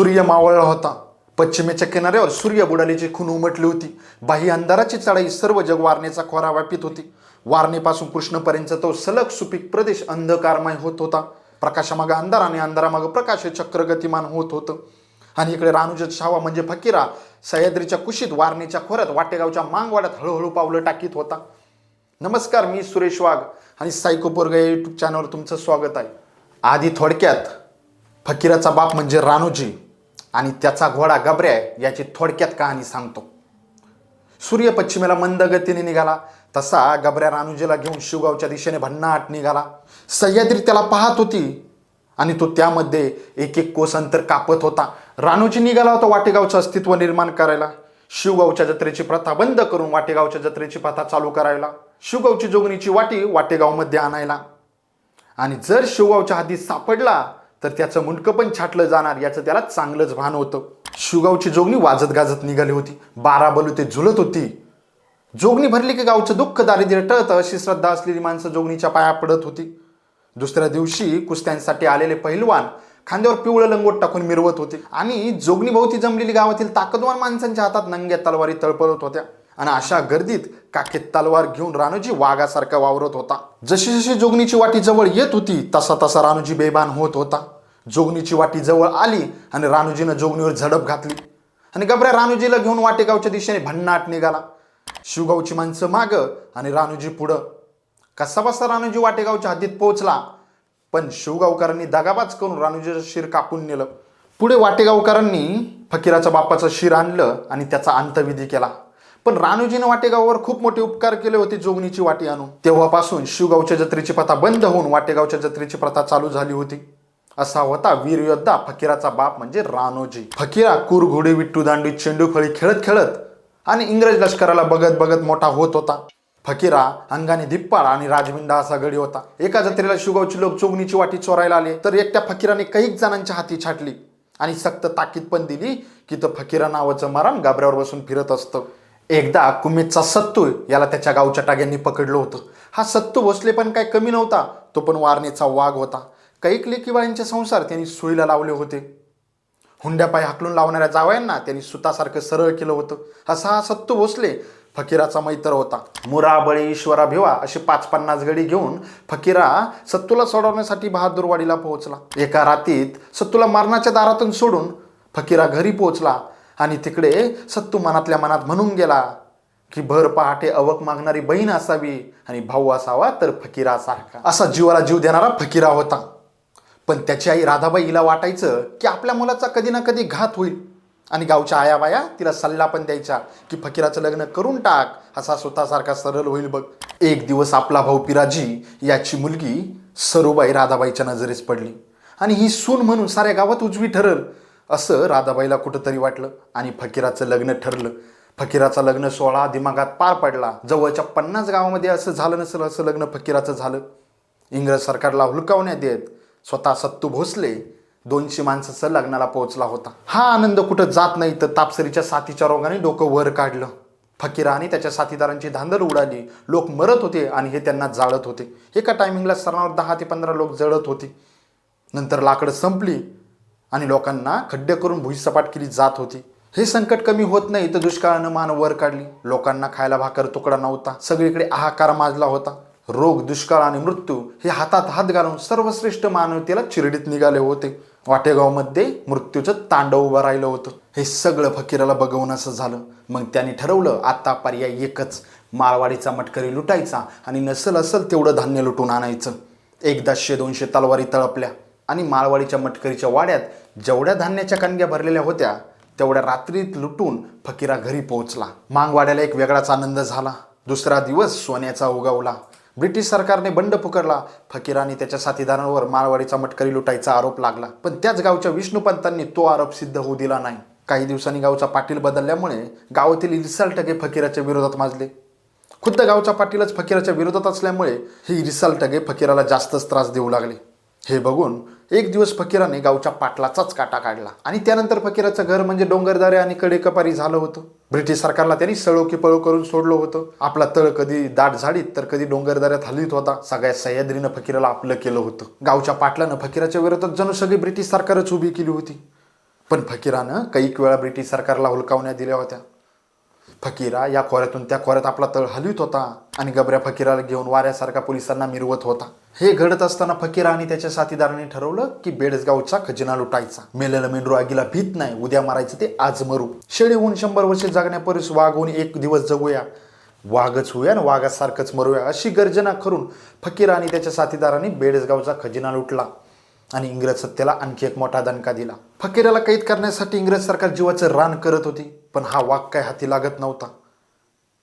सूर्य मावळला होता. पश्चिमेच्या किनाऱ्यावर सूर्य बुडालीची खून उमटली होती. बाह्य अंधाराची चढाई सर्व जग वारणेचा खोरा व्यापित होती. वारणेपासून कृष्णपर्यंत तो सलग सुपीक प्रदेश अंधकारमय होत होता. प्रकाशामागं अंधार आणि अंधारामागं प्रकाश हे चक्र गतिमान होत होतं. आणि इकडे रानुजत शावा म्हणजे फकीरा सह्याद्रीच्या कुशीत वारणेच्या खोऱ्यात वाटेगावच्या मांगवाड्यात हळूहळू पावलं टाकीत होता. नमस्कार मी सुरेश वाघ आणि सायको या यूट्यूब चॅनलवर तुमचं स्वागत आहे. आधी थोडक्यात फकीराचा बाप म्हणजे रानूजी आणि त्याचा घोडा गबऱ्या याची थोडक्यात कहाणी सांगतो. सूर्य पश्चिमेला मंद गतीने निघाला तसा गबऱ्या रानुजीला घेऊन शिवगावच्या दिशेने भन्नाट निघाला. सह्याद्री त्याला पाहत होती आणि तो त्यामध्ये एक एक कोस अंतर कापत होता. रानूजी निघाला होता वाटेगावचं अस्तित्व निर्माण करायला. शिवगावच्या जत्रेची प्रथा बंद करून वाटेगावच्या जत्रेची प्रथा चालू करायला. शिवगावची जोगणीची वाटी वाटेगावमध्ये आणायला. आणि जर शिवगावच्या हातीत सापडला तर त्याचं मुंडकं पण छाटलं जाणार याचं त्याला चांगलंच भान होतं. शिवगावची जोगणी वाजत गाजत निघाली होती. बारा बलुते झुलत होती. जोगणी भरली की गावचं दुःख दारिद्र्य टळतं अशी श्रद्धा असलेली माणसं जोगणीच्या पाया पडत होती. दुसऱ्या दिवशी कुस्त्यांसाठी आलेले पहिलवान खांद्यावर पिवळं लंगोट टाकून मिरवत होते. आणि जोगणीभोवती जमलेली गावातील ताकदवान माणसांच्या हातात नंग्या तलवारी तळपळत होत्या. आणि अशा गर्दीत काखेत तलवार घेऊन रानूजी वाघासारखा वावरत होता. जशी जशी जोगणीची वाटी जवळ येत होती तसा तसा रानूजी बेभान होत होता. जोगणीची वाटी जवळ आली आणि रानूजीनं जोगणीवर झडप घातली. आणि गबऱ्या रानूजीला घेऊन वाटेगावच्या दिशेने भन्नाट निघाला. शिवगावची माणसं मागं आणि रानूजी पुढं. कसा बसा रानूजी वाटेगावच्या हद्दीत पोहोचला? पण शिवगावकरांनी दगाबाज करून रानूजीचं शिर कापून नेलं. पुढे वाटेगावकरांनी फकीराच्या बापाचं शिर आणलं आणि त्याचा अंतविधी केला. पण रानूजीनं वाटेगावावर खूप मोठे उपकार केले होते जोगणीची वाटी आणून. तेव्हापासून शिवगावच्या जत्रेची प्रथा बंद होऊन वाटेगावच्या जत्रेची प्रथा चालू झाली होती. असा होता वीर योद्धा फकीराचा बाप म्हणजे रानोजी. फकीरा कुरघोडी विट्टू दांडी चेंडू फळी खेळत खेळत आणि इंग्रज लष्कराला बघत बघत मोठा होत होता. फकीरा अंगाने धिप्पाळ आणि राजविंडा असा गडी होता. एका जत्रेला शिवगावचे लोक चोगणीची वाटी चोरायला आले तर एकट्या फकीराने कैक जणांच्या हाती छाटली आणि सक्त ताकीद पण दिली की तो फकीरा नावाचं मरण गाबऱ्यावर बसून फिरत असतं. एकदा कुमेदचा सत्तू याला त्याच्या गावच्या टाग्यांनी पकडलं होतं. हा सत्तू भोसले पण काय कमी नव्हता तो पण वारणेचा वाघ होता. कैक लेकीबाळींचे संसार त्यांनी सोयीला लावले होते. हुंड्यापाय हाकलून लावणाऱ्या जावयांना त्यांनी सुतासारखं सरळ केलं होतं. असा हा सत्तू भोसले फकीराचा मैत्र होता. मुरा बळी ईश्वरा भिवा अशी पाच पन्नास गडी घेऊन फकीरा सत्तूला सोडवण्यासाठी बहादूरवाडीला पोहोचला. एका रातीत सत्तूला मरणाच्या दारातून सोडून फकीरा घरी पोहोचला आणि तिकडे सत्तू मनातल्या मनात म्हणून गेला की भर पहाटे अवक मागणारी बहीण असावी आणि भाऊ असावा तर फकीरासारखा. असा जीवाला जीव देणारा फकीरा होता. पण त्याची आई राधाबाई हिला वाटायचं की आपल्या मुलाचा कधी ना कधी घात होईल. आणि गावच्या आयाबाया तिला सल्ला पण द्यायचा की फकीराचं लग्न करून टाक असा स्वतःसारखा सरळ होईल बघ. एक दिवस आपला भाऊ पिराजी याची मुलगी सरूबाई राधाबाईच्या नजरेस पडली. आणि ही सून म्हणून साऱ्या गावात उजवी ठरल असं राधाबाईला कुठंतरी वाटलं आणि फकीराचं लग्न ठरलं. फकीराचा लग्न सोहळा दिमागात पार पडला. जवळच्या पन्नास गावामध्ये असं झालं नसेल असं लग्न फकीराचं झालं. इंग्रज सरकारला हुलकावण्यात येत. स्वतः सत्तू भोसले दोनशे माणसाचं लग्नाला पोहोचला होता. हा आनंद कुठं जात नाही तर तापसरीच्या साथीच्या रोगाने डोकं वर काढलं. फकीरा आणि त्याच्या साथीदारांची धांदल उडाली. लोक मरत होते आणि हे त्यांना जाळत होते. एका टायमिंगला सरणावर दहा ते पंधरा लोक जळत होते. नंतर लाकडं संपली आणि लोकांना खड्डे करून भुईसपाट केली जात होती. हे संकट कमी होत नाही तर दुष्काळानं मान वर काढली. लोकांना खायला भाकर तुकडा नव्हता. सगळीकडे आहाकार माजला होता. रोग दुष्काळ आणि मृत्यू हे हातात हात घालून सर्वश्रेष्ठ मानवतेला चिरडीत निघाले होते. वाटेगावमध्ये मृत्यूचं तांडव उभं राहिलं होतं. हे सगळं फकीराला बघवण्याचं झालं. मग त्यांनी ठरवलं आता पर्याय एकच. माळवाडीचा मटकरी लुटायचा आणि नसल असल तेवढं धान्य लुटून आणायचं. एकदाशे दोनशे तलवारी तळपल्या आणि माळवाडीच्या मटकरीच्या वाड्यात जेवढ्या धान्याच्या कांग्या भरलेल्या होत्या तेवढ्या रात्रीत लुटून फकीरा घरी पोहोचला. मांगवाड्याला एक वेगळाच आनंद झाला. दुसरा दिवस सोन्याचा उगवला. ब्रिटिश सरकारने बंड पुकारला. फकीराने त्याच्या साथीदारांवर मारवाडीचा मटकरी लुटायचा आरोप लागला. पण त्याच गावच्या विष्णुपंतांनी तो आरोप सिद्ध होऊ दिला नाही. काही दिवसांनी गावचा पाटील बदलल्यामुळे गावातील इरिसाल टगे फकीराच्या विरोधात माजले. खुद्द गावचा पाटीलच फकीराच्या विरोधात असल्यामुळे ही रिसाल टगे फकीराला जास्तच त्रास देऊ लागले. हे बघून एक दिवस फकीराने गावच्या पाटलाचाच काटा काढला. आणि त्यानंतर फकीराचं घर म्हणजे डोंगरदारे आणि कडेकपारी झालं होतं. ब्रिटिश सरकारला त्यांनी सळोकी पळो करून सोडलं होतं. आपला तळ कधी दाट झाडीत तर कधी डोंगरदाऱ्यात हलवीत होता. सगळ्या सह्याद्रीनं फकीराला आपलं केलं होतं. गावच्या पाटलानं फकीराच्या विरोधात जणू सगळी ब्रिटिश सरकारच उभी केली होती. पण फकीरानं कैक वेळा ब्रिटिश सरकारला हुलकावण्या दिल्या होत्या. फकीरा या खोऱ्यातून त्या खोऱ्यात आपला तळ हलवित होता आणि गबऱ्या फकीराला घेऊन वाऱ्यासारखा पोलिसांना मिरवत होता. हे घडत असताना फकीरा आणि त्याच्या साथीदारांनी ठरवलं की बेडसगावचा खजिना लुटायचा. मेलेलं मेंढरू आगीला भीत नाही उद्या मारायचं ते आज मरू. शेळी होऊन शंभर वर्षे जगण्यापूर्वीच वाघ होऊन एक दिवस जगूया. वाघच होऊया आणि वाघासारखंच मरूया अशी गर्जना करून फकीरा आणि त्याच्या साथीदारांनी बेडसगावचा खजिना लुटला. आणि इंग्रज सत्तेला आणखी एक मोठा दणका दिला. फकीराला कैद करण्यासाठी इंग्रज सरकार जीवाचं रान करत होती पण हा वाघ काय हाती लागत नव्हता.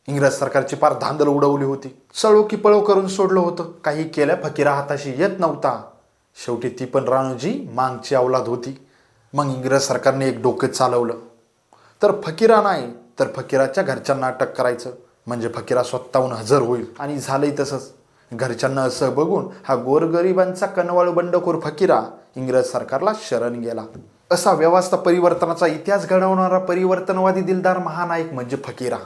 इंग्रज सरकारची पार धांदल उडवली होती. सळो की पळो करून सोडलं होतं. काही केल्या फकीरा हाताशी येत नव्हता. शेवटी ती पण राणूजी मागची अवलाद होती. मग इंग्रज सरकारने एक डोके चालवलं. तर फकीरा नाही तर फकीराच्या घरच्यांना अटक करायचं. म्हणजे फकीरा स्वतःहून हजर होईल. आणि झालंही तसंच. घरच्यांना असं बघून हा गोरगरिबांचा कनवाळ बंडखोर फकीरा इंग्रज सरकारला शरण गेला. असा व्यवस्था परिवर्तनाचा इतिहास घडवणारा परिवर्तनवादी दिलदार महानायक म्हणजे फकीरा.